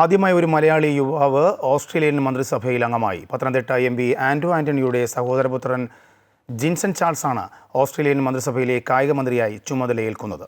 ആദ്യമായി ഒരു മലയാളി യുവാവ് ഓസ്ട്രേലിയൻ മന്ത്രിസഭയിൽ അംഗമായി. പത്തനംതിട്ട എം പി ആൻഡ്രു ആന്റണിയുടെ സഹോദരപുത്രൻ ജിൻസൺ ചാൾസാണ് ഓസ്ട്രേലിയൻ മന്ത്രിസഭയിലെ കായിക മന്ത്രിയായി ചുമതലയേൽക്കുന്നത്.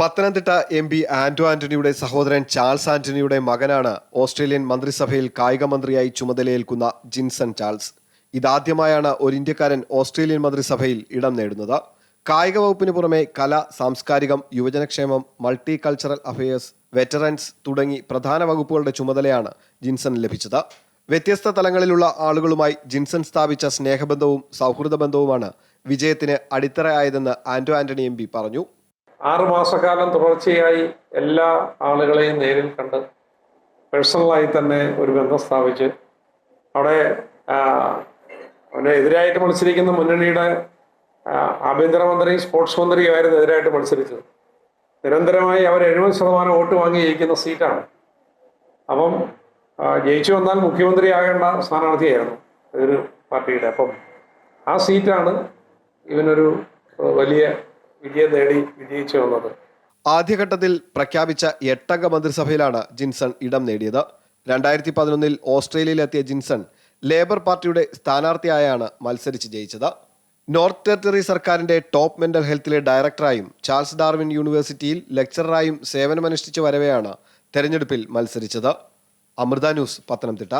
പത്തനംതിട്ട എം പി ആന്റോ ആന്റണിയുടെ സഹോദരൻ ചാൾസ് ആന്റണിയുടെ മകനാണ് ഓസ്ട്രേലിയൻ മന്ത്രിസഭയിൽ കായിക മന്ത്രിയായി ചുമതലയേൽക്കുന്ന ജിൻസൺ ചാൾസ്. ഇതാദ്യമായാണ് ഒരു ഇന്ത്യക്കാരൻ ഓസ്ട്രേലിയൻ മന്ത്രിസഭയിൽ ഇടം നേടുന്നത്. കായിക വകുപ്പിന് പുറമെ കല സാംസ്കാരികം യുവജനക്ഷേമം മൾട്ടി കൾച്ചറൽ അഫയേഴ്സ് വെറ്ററൻസ് തുടങ്ങി പ്രധാന വകുപ്പുകളുടെ ചുമതലയാണ് ജിൻസൺ ലഭിച്ചത്. വ്യത്യസ്ത തലങ്ങളിലുള്ള ആളുകളുമായി ജിൻസൺ സ്ഥാപിച്ച സ്നേഹബന്ധവും സൗഹൃദ ബന്ധവുമാണ് വിജയത്തിന് അടിത്തറയായതെന്ന് ആന്റോ ആന്റണി എം പറഞ്ഞു. ആറുമാസക്കാലം തുടർച്ചയായി എല്ലാ ആളുകളെയും നേരിൽ കണ്ട് പേഴ്സണലായി തന്നെ ഒരു ബന്ധം സ്ഥാപിച്ച് അവിടെ അവന് എതിരായിട്ട് മത്സരിക്കുന്ന മുന്നണിയുടെ ആഭ്യന്തരമന്ത്രിയും സ്പോർട്സ് മന്ത്രിയുമായിരുന്നു എതിരായിട്ട് മത്സരിച്ചത്. നിരന്തരമായി അവർ എഴുപത് ശതമാനം വോട്ട് വാങ്ങി ജയിക്കുന്ന സീറ്റാണ്. അപ്പം ജയിച്ചു വന്നാൽ മുഖ്യമന്ത്രിയാകേണ്ട സ്ഥാനാർത്ഥിയായിരുന്നു ഒരു പാർട്ടിയുടെ. അപ്പം ആ സീറ്റാണ് ഇവനൊരു വലിയ വിജയം നേടി വിജയിച്ചു വന്നത്. ആദ്യഘട്ടത്തിൽ പ്രഖ്യാപിച്ച എട്ടംഗ മന്ത്രിസഭയിലാണ് ജിൻസൺ ഇടം നേടിയത്. രണ്ടായിരത്തി പതിനൊന്നിൽ ഓസ്ട്രേലിയയിലെത്തിയ ജിൻസൺ ലേബർ പാർട്ടിയുടെ സ്ഥാനാർത്ഥിയായാണ് മത്സരിച്ച് ജയിച്ചത്. നോർത്ത് ടെറിട്ടറി സർക്കാരിന്റെ ടോപ്പ് മെന്റൽ ഹെൽത്തിലെ ഡയറക്ടറായും ചാൾസ് ഡാർവിൻ യൂണിവേഴ്സിറ്റിയിൽ ലെക്ചററായും സേവനമനുഷ്ഠിച്ചു വരവെയാണ് തെരഞ്ഞെടുപ്പിൽ മത്സരിച്ചത്. അമൃത ന്യൂസ് പത്തനംതിട്ട.